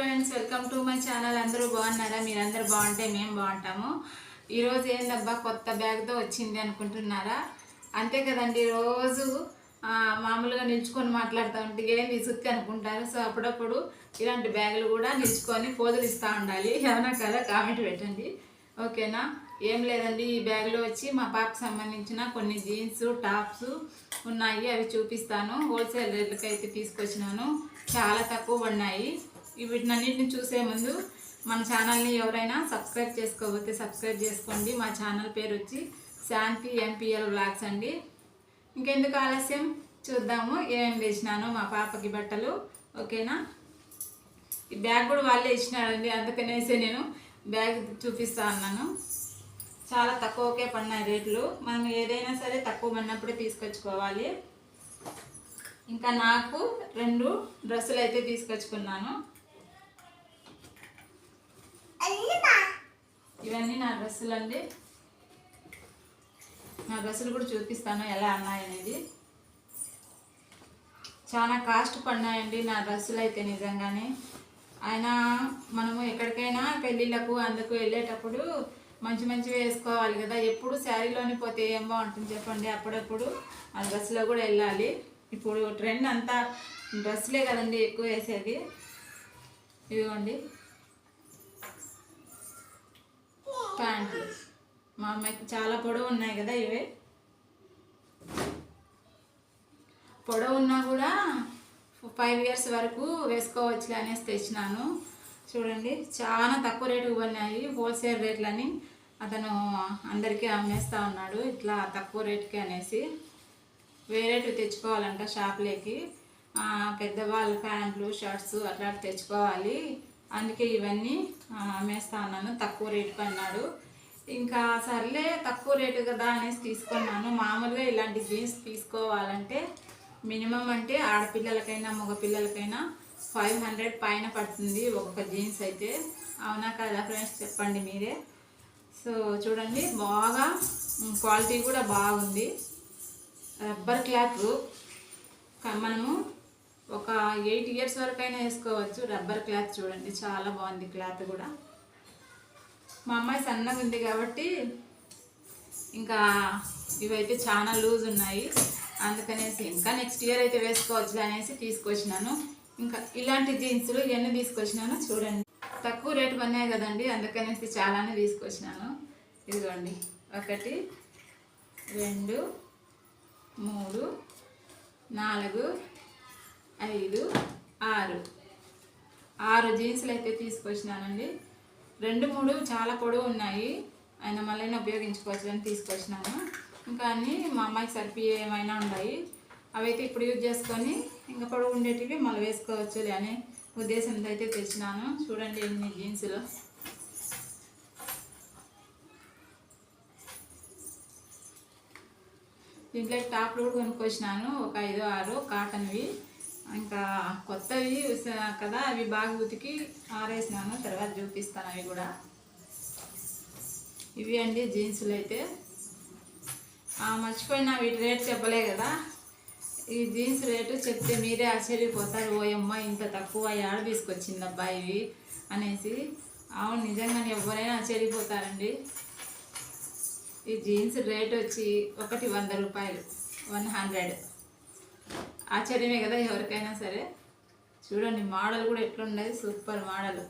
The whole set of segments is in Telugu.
Friends welcome to my channel అందరూ బాగున్నారా? మీరందరూ బాగుంటే మేము బాగుంటాము. ఈరోజు ఏందబ్బా కొత్త బ్యాగ్తో వచ్చింది అనుకుంటున్నారా? అంతే కదండి రోజు మామూలుగా నిల్చుకొని మాట్లాడుతూ ఉంటే ఏం విసుక్కి అనుకుంటారు. సో అప్పుడప్పుడు ఇలాంటి బ్యాగులు కూడా నిల్చుకొని పోజులు ఇస్తూ ఉండాలి. ఏమన్నా కదా కామెంట్ పెట్టండి. ఓకేనా? ఏం లేదండి ఈ బ్యాగ్లో వచ్చి మా పాపకు సంబంధించిన కొన్ని జీన్స్ టాప్స్ ఉన్నాయి. అవి చూపిస్తాను. హోల్సేల్ రేట్లకి అయితే తీసుకొచ్చినాను. చాలా తక్కువ ఉన్నాయి వీటినన్నింటిని చూసే ముందు మన ఛానల్ని ఎవరైనా సబ్స్క్రైబ్ చేసుకోకపోతే సబ్స్క్రైబ్ చేసుకోండి. మా ఛానల్ పేరు వచ్చి శాంతి ఎంపీఎల్ బ్లాగ్స్ అండి. ఇంకెందుకు ఆలస్యం? చూద్దాము. ఏమేమి వేసినాను మా పాపకి బట్టలు. ఓకేనా? ఈ బ్యాగ్ కూడా వాళ్ళే ఇచ్చినారండి. అందుకనేసి నేను బ్యాగ్ చూపిస్తా అన్నాను. చాలా తక్కువకే పడినాయి రేట్లు. మనం ఏదైనా సరే తక్కువ పడినప్పుడే తీసుకొచ్చుకోవాలి. ఇంకా నాకు రెండు డ్రెస్సులు అయితే తీసుకొచ్చుకున్నాను. ఇవన్నీ నా డ్రెస్సులు అండి నా డ్రెస్సులు కూడా చూపిస్తాను ఎలా అన్నాయనేది. చాలా కాస్ట్ పడినాయండి నా డ్రెస్సులు అయితే నిజంగానే. అయినా మనము ఎక్కడికైనా పెళ్ళిళ్ళకు అందుకు వెళ్ళేటప్పుడు మంచి మంచివి వేసుకోవాలి కదా. ఎప్పుడు శారీలోని పోతే ఏం బాగుంటుంది చెప్పండి? అప్పుడప్పుడు ఆ డ్రెస్లో కూడా వెళ్ళాలి. ఇప్పుడు ట్రెండ్ అంతా డ్రెస్లే కదండి ఎక్కువ వేసేది. ఇదిగోండి. ప్యాంట్లు మా అమ్మాయికి చాలా పొడవు ఉన్నాయి కదా ఇవే? పొడవు ఉన్నా కూడా ఫైవ్ ఇయర్స్ వరకు వేసుకోవచ్చు అనేసి తెచ్చినాను. చూడండి చాలా తక్కువ రేటుకు పడినాయి హోల్సేల్ రేట్లని అతను అందరికీ అమ్మేస్తా ఉన్నాడు ఇట్లా తక్కువ రేటుకి అనేసి. వేరేటివి తెచ్చుకోవాలంట షాప్లోకి పెద్దవాళ్ళు పెద్దవాళ్ళ ప్యాంట్లు షర్ట్స్ అట్లాంటివి తెచ్చుకోవాలి. అందుకే ఇవన్నీ అమ్మేస్తా ఉన్నాను తక్కువ రేటుకు అన్నాడు. ఇంకా సర్లే తక్కువ రేటు కదా అనేసి తీసుకున్నాను. మామూలుగా ఇలాంటి జీన్స్ తీసుకోవాలంటే మినిమం అంటే ఆడపిల్లలకైనా మగపిల్లలకైనా ఫైవ్ హండ్రెడ్ పైన పడుతుంది ఒక్కొక్క జీన్స్ అయితే. అవునా కదా ఫ్రెండ్స్? చెప్పండి మీరే. సో చూడండి బాగా క్వాలిటీ కూడా బాగుంది. Rubber cloth. మనము ఒక ఎయిట్ ఇయర్స్ వరకు అయినా వేసుకోవచ్చు. రబ్బర్ క్లాత్ చూడండి చాలా బాగుంది క్లాత్ కూడా. మా అమ్మాయి సన్నగా ఉంది కాబట్టి ఇంకా ఇవైతే చాలా లూజ్ ఉన్నాయి. అందుకనేసి ఇంకా నెక్స్ట్ ఇయర్ అయితే వేసుకోవచ్చు అనేసి తీసుకొచ్చినాను. ఇంకా ఇలాంటి జీన్స్లు ఎన్ని తీసుకొచ్చినాను చూడండి. తక్కువ రేటు పన్నాయి కదండి అందుకనేసి చాలానే తీసుకొచ్చినాను. ఇదిగోండి ఒకటి రెండు మూడు నాలుగు ఐదు ఆరు. ఆరు జీన్స్లు అయితే తీసుకొచ్చినానండి. రెండు మూడు చాలా పొడవు ఉన్నాయి. ఆయన మళ్ళీ ఉపయోగించుకోవచ్చు అని తీసుకొచ్చినాను. ఇంకా అన్నీ మా అమ్మాయికి సరిపోయే ఏమైనా ఉన్నాయి అవైతే ఇప్పుడు యూజ్ చేసుకొని ఇంకా పొడవు ఉండేటివి మళ్ళీ వేసుకోవచ్చు అనే ఉద్దేశంతో అయితే తెచ్చినాను. చూడండి ఎన్ని జీన్సులు. దీంట్లో టాప్లు కూడా కొనుక్కొచ్చినాను. ఒక ఐదు ఆరు కాటన్వి. ఇంకా కొత్తవి కదా అవి బాగా ఉతికి ఆరేసినాను తర్వాత చూపిస్తాను అవి కూడా. ఇవి అండి జీన్సులు అయితే. మర్చిపోయినా వీటి రేట్ చెప్పలే కదా. ఈ జీన్స్ రేటు చెప్తే మీరే ఆశ్చర్యపోతారు ఓయమ్మ ఇంత తక్కువ ఏడ తీసుకొచ్చింది అబ్బా ఇవి అనేసి. అవును నిజంగానే ఎవరైనా ఆశ్చర్యపోతారండి. ఈ జీన్స్ రేట్ వచ్చి ఒకటి వంద రూపాయలు వన్ హండ్రెడ్. ఆశ్చర్యమే కదా ఎవరికైనా సరే. చూడండి మోడల్ కూడా ఎట్లున్నది. సూపర్ మోడల్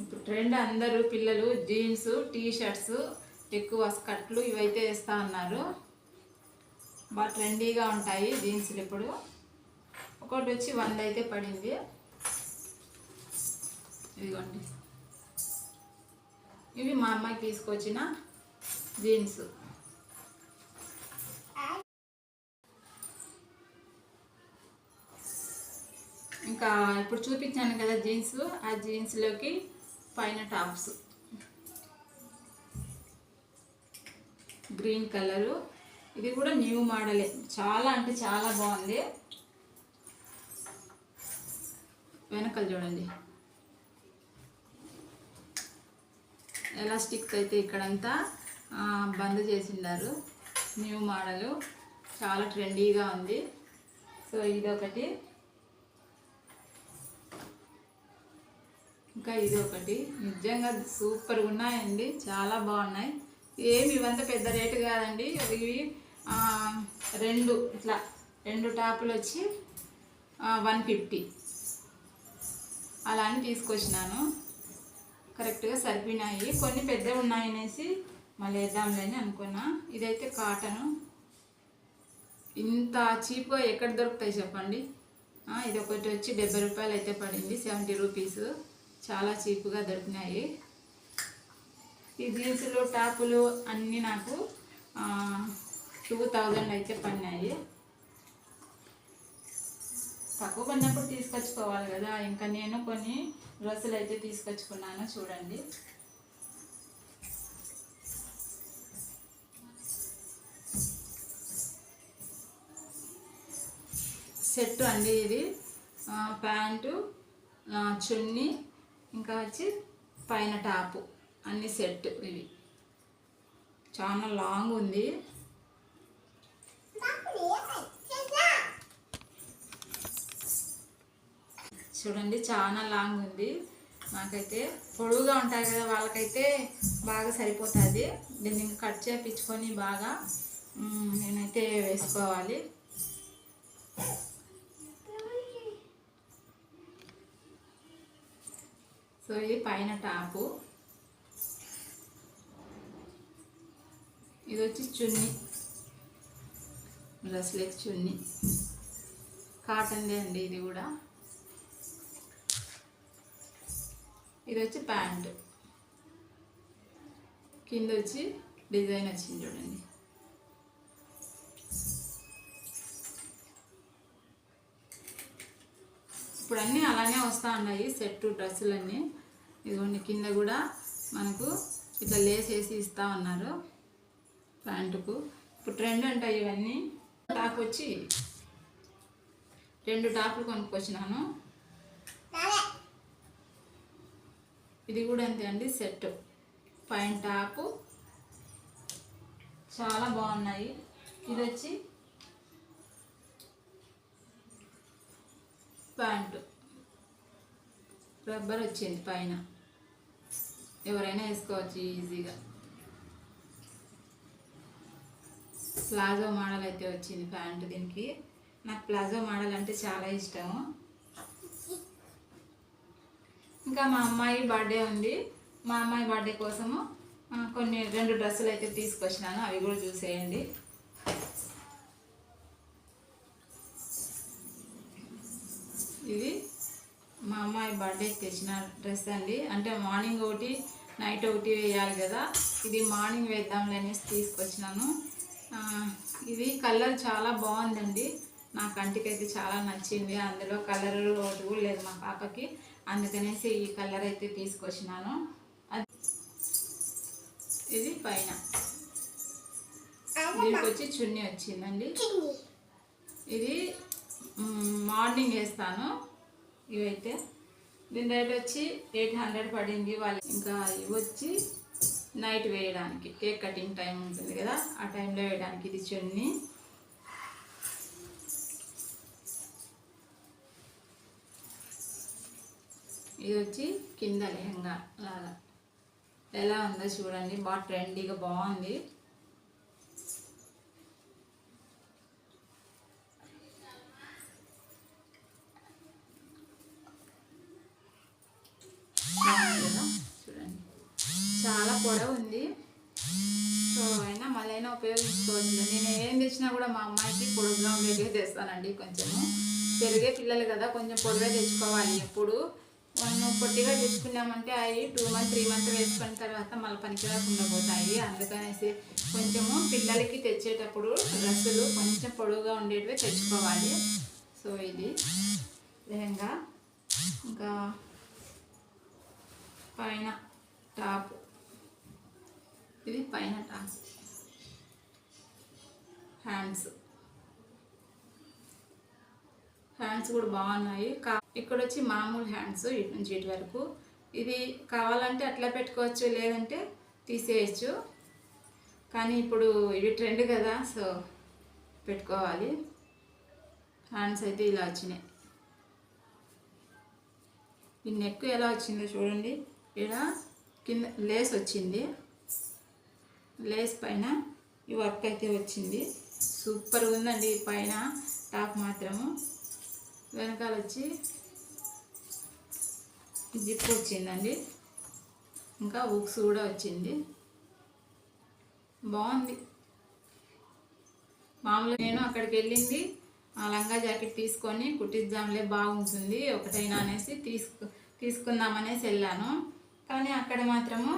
ఇప్పుడు ట్రెండ్ అందరూ పిల్లలు జీన్స్ టీ షర్ట్స్ ఎక్కువ స్కర్ట్లు ఇవైతే వేస్తూ ఉన్నారు. బాగా ట్రెండీగా ఉంటాయి జీన్స్లు ఇప్పుడు. ఒకటి వచ్చి వంద అయితే పడింది. ఇదిగోండి. ఇవి మా అమ్మాయికి తీసుకొచ్చిన జీన్స్ ఇంకా ఇప్పుడు చూపించాను కదా జీన్స్ ఆ జీన్స్లోకి పైన టాప్స్. Green colour. ఇది కూడా న్యూ మోడలే. చాలా అంటే చాలా బాగుంది. వెనకలు చూడండి. ఎలాస్టిక్స్ అయితే ఇక్కడంతా బంద్ చేసిండారు. New model. చాలా ట్రెండీగా ఉంది. సో ఇదొకటి. ఇంకా ఇది ఒకటి. నిజంగా సూపర్గా ఉన్నాయండి. చాలా బాగున్నాయి. ఏమి ఇవంతా పెద్ద రేటు కాదండి. ఇవి రెండు ఇట్లా రెండు టాపులు వచ్చి వన్ ఫిఫ్టీ అలా అని తీసుకొచ్చినాను. కరెక్ట్గా సరిపోయినాయి. కొన్ని పెద్దవి ఉన్నాయనేసి మళ్ళీ వేద్దాంలే అని అనుకున్నా. ఇదైతే కాటను. ఇంత చీప్గా ఎక్కడ దొరుకుతాయి చెప్పండి? ఇది ఒకటి వచ్చి డెబ్బై రూపాయలు అయితే పడింది. సెవెంటీ రూపీస్ చాలా చీప్గా దొరికినాయి. ఈ జీన్సులు టాపులు అన్నీ నాకు టూ థౌజండ్ అయితే పడినాయి. తక్కువ పడినప్పుడు తీసుకొచ్చుకోవాలి కదా ఇంకా నేను కొన్ని డ్రెస్సులు అయితే తీసుకొచ్చుకున్నాను చూడండి. సెట్ అండి ఇది. ప్యాంటు చున్నీ ఇంకా వచ్చి పైన టాపు అన్ని సెట్ ఇవి. చాలా లాంగ్ ఉంది. చూడండి చాలా లాంగ్ ఉంది. నాకైతే పొడుగుగా ఉంటాయి కదా వాళ్ళకైతే బాగా సరిపోతుంది. దీన్ని ఇంకా కట్ చేపించుకొని బాగా నేనైతే వేసుకోవాలి. సో ఇది పైన టాపు. ఇది వచ్చి చున్నీ. డ్రెస్లెక్ చున్నీ. కాటన్దే అండి ఇది కూడా. ఇది వచ్చి ప్యాంట్. కింద వచ్చి డిజైన్ వచ్చింది చూడండి. ఇప్పుడు అన్నీ అలానే వస్తూ ఉన్నాయి సెట్ డ్రెస్సులన్నీ. ఇదిగోండి కింద కూడా మనకు ఇట్లా లేస్ వేసి ఇస్తూ ఉన్నారు ప్యాంటుకు. ఇప్పుడు ట్రెండ్ అంటాయి ఇవన్నీ. టాప్ వచ్చి రెండు టాపులు కొనుక్కొచ్చినాను. ఇది కూడా అంతే అండి సెట్. పైన టాపు. చాలా బాగున్నాయి. ఇది వచ్చి ప్యాంటు. రబ్బర్ వచ్చింది పైన. ఎవరైనా వేసుకోవచ్చు ఈజీగా. ప్లాజో మోడల్ అయితే వచ్చింది ప్యాంటు దీనికి. నాకు ప్లాజో మోడల్ అంటే చాలా ఇష్టము. ఇంకా మా అమ్మాయి బర్త్డే ఉంది. మా అమ్మాయి బర్త్డే కోసము కొన్ని రెండు డ్రెస్సులు అయితే తీసుకొచ్చినాను. అవి కూడా చూసేయండి. ఇది మా అమ్మాయి బర్త్డేకి తెచ్చిన డ్రెస్ అండి. అంటే మార్నింగ్ ఒకటి నైట్ ఒకటి వేయాలి కదా. ఇది మార్నింగ్ వేద్దాంలే అనేసి తీసుకొచ్చినాను. ఇది కలర్ చాలా బాగుందండి. నా కంటికైతే చాలా నచ్చింది. అందులో కలర్ ఒకటి కూడా లేదు మా పాపకి. అందుకనేసి ఈ కలర్ అయితే తీసుకొచ్చినాను. అది ఇది పైన. దీనికి వచ్చి చున్నీ వచ్చిందండి. ఇది మార్నింగ్ వేస్తాను. ఇవైతే దీని రేట్ వచ్చి ఎయిట్ హండ్రెడ్ పడింది. వాళ్ళు ఇంకా ఇవి వచ్చి నైట్ వేయడానికి కేక్ కటింగ్ టైం ఉంటుంది కదా ఆ టైంలో వేయడానికి ఇది చున్నీ. ఇది వచ్చి కింద లెహంగా లాగా. ఎలా ఉందో చూడండి బాగా ట్రెండీగా బాగుంది బాగుంది కదా చూడండి చాలా పొడవు ఉంది సో అయినా మళ్ళీ అయినా నేను ఏం తెచ్చినా కూడా మా అమ్మాయికి పొడుగుగా ఉండేటివి తెస్తానండి కొంచెము. పెరిగే పిల్లలు కదా కొంచెం పొడిగా తెచ్చుకోవాలి ఎప్పుడు. మనం పొట్టిగా తెచ్చుకున్నామంటే అవి టూ మంత్ త్రీ మంత్ వేసుకున్న తర్వాత మళ్ళీ పనికి రాకుండా పోతాయి. అందుకనేసి కొంచెము పిల్లలకి తెచ్చేటప్పుడు డ్రెస్సులు కొంచెం పొడవుగా ఉండేటివి తెచ్చుకోవాలి. సో ఇది లెహంగా. ఇంకా పైన టాప్. ఇది పైన టాప్. హ్యాండ్స్ హ్యాండ్స్ కూడా బాగున్నాయి. కా ఇక్కడ వచ్చి మామూలు హ్యాండ్స్ ఇటు నుంచి ఇటు వరకు. ఇది కావాలంటే అట్లా పెట్టుకోవచ్చు లేదంటే తీసేయచ్చు. కానీ ఇప్పుడు ఇవి ట్రెండ్ కదా సో పెట్టుకోవాలి. హ్యాండ్స్ అయితే ఇలా వచ్చినాయి. ఈ నెక్ ఎలా వచ్చిందో చూడండి. ఇక్కడ కింద లేస్ వచ్చింది. లేస్ పైన ఈ వర్క్ అయితే వచ్చింది. సూపర్గా ఉందండి పైన. టాప్ మాత్రము. వెనకాల వచ్చి జిప్ వచ్చిందండి. ఇంకా బుక్స్ కూడా వచ్చింది. బాగుంది. మామూలుగా నేను అక్కడికి వెళ్ళింది ఆ లంగా జాకెట్ తీసుకొని కుట్టిద్దాంలే బాగుంటుంది ఒకటైనా అనేసి తీసుకు తీసుకుందామనేసి వెళ్ళాను. కానీ అక్కడ మాత్రము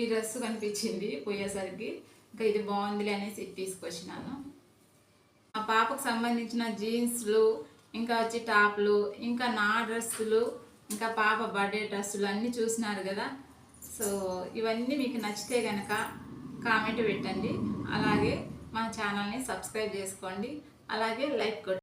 ఈ డ్రెస్ కనిపించింది పోయేసరికి. ఇంకా ఇది బాగుందిలే అనేసి తీసుకొచ్చినాను. మా పాపకు సంబంధించిన జీన్స్లు ఇంకా వచ్చి టాప్లు ఇంకా నా డ్రెస్సులు ఇంకా పాప బర్త్డే డ్రెస్సులు అన్నీ చూసినారు కదా. సో ఇవన్నీ మీకు నచ్చితే కనుక కామెంట్ పెట్టండి. అలాగే మా ఛానల్ని సబ్స్క్రైబ్ చేసుకోండి. అలాగే లైక్ కొట్టండి